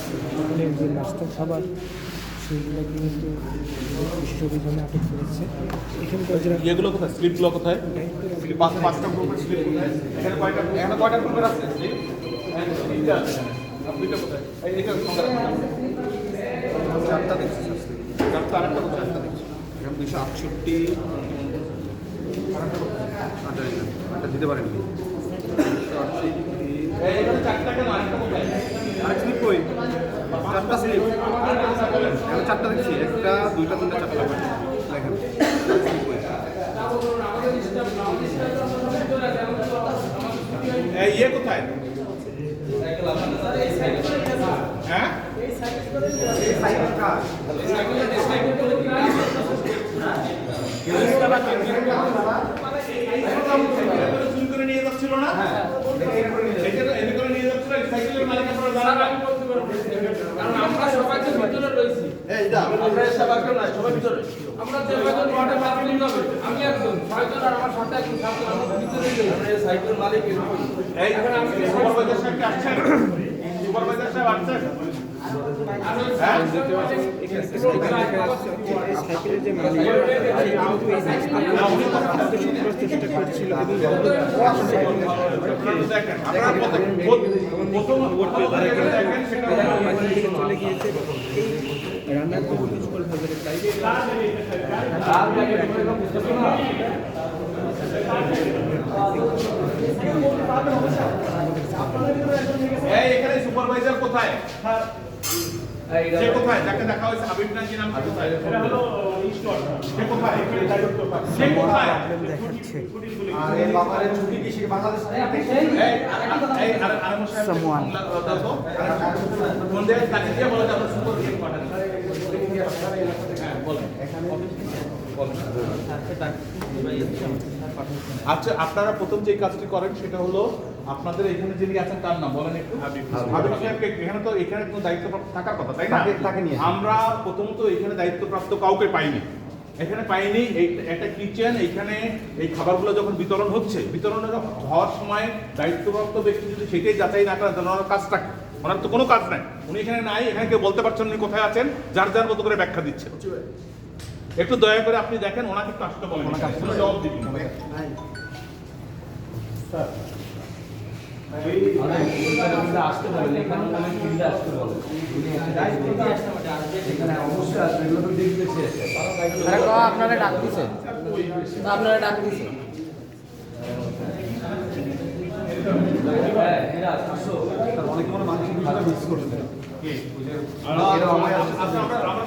স্কুলের যে নাস্তা খাবার সেইগুলো কিন্তু বিশেষ অভিযানে আটক করেছে। এখানকার যারা ইয়েগুলো কোথায়? স্লিপগুলো কোথায়? পাঁচটা গ্রুপের স্লিপ এখানে কয়টা এখানে কয়টা গ্রুপের আছে? slip? তিনটা আছে। দুইটা কোথায়? এইটা চারটা দেখছি চারটা। আরেকটা কোথায়? এরকম দুইশো আটষট্টি। আচ্ছা আচ্ছা দিতে পারেন দুইশো আটষট্টি এই এখানে চারটা কেন আরেকটা কোথায় আরেক স্লিপ কই চারটা স্লিপ চারটা দেখছি একটা দুইটা তিনটা চারটা দেখেন। ইয়ে কোথায়? হ্যাঁ? করে নিয়ে যাচ্ছিল না? নিয়ে যাচ্ছিল এই সাইকেলের মালিক আপনারা জানেন না? কারণ আমরা ভিতরে আমরা যে কয়জন ওয়ার্ডে পাবলিক হবে আমি একজন ছয়জন আর আমার সাথে একজন সাতজন আমরা ভিতরে রয়েছি। সাইকেল মালিক এই সুপারভাইজার সাহেব আসছেন? সুপারভাইজার সাহেব আসছেন? হ্যাঁ? প্রায় এখানে সুপারভাইজার কোথায়? সে কোথায় যাকে দেখা হয়েছে হাবিব নাজি নাম সে কোথায় সে কোথায় সে কোথায় দেখাচ্ছে আর এই বাবারের ছুটি কি সে বাংলাদেশ এই এই আর আর মশাই Someone. দাও তো কাছে দিয়ে বলে আমরা সুপার গেম পাঠান হ্যাঁ বলেন আচ্ছা আপনারা প্রথম যে কাজটি করেন সেটা হলো আপনাদের এখানে যিনি আছেন তার নাম বলেন একটু। এখানে তো এখানে কোনো দায়িত্বপ্রাপ্ত থাকার কথা তাই না? তাকে- তাকে নিয়ে আমরা প্রথমত এখানে দায়িত্বপ্রাপ্ত কাউকে পাইনি। এখানে পাইনি এই একটা কিচেন এখানে এই খাবারগুলো যখন বিতরণ হচ্ছে বিতরণের হওয়ার সময় দায়িত্বপ্রাপ্ত ব্যক্তি যদি সেটাই যাচাই না করেন তাহলে ওনার কাজটা ওনার তো কোনো কাজ নাই। উনি এখানে নাই এখানে কেউ বলতে পারছেন উনি কোথায় আছেন যার যার মতো করে ব্যাখ্যা দিচ্ছেন। একটু দয়া করে আপনি দেখেন ওনাকে একটু আসতে বলেন। জবাব দিবি আসতে বলেন। এখানে আসতে বলেন। অবশ্যই আসবে এগুলো তো দেখতেছি আপনারা ডাক দিছেন আপনারা ডাক দিছেন অনেক মনে মিস করছে। আচ্ছা, আমরা আমরা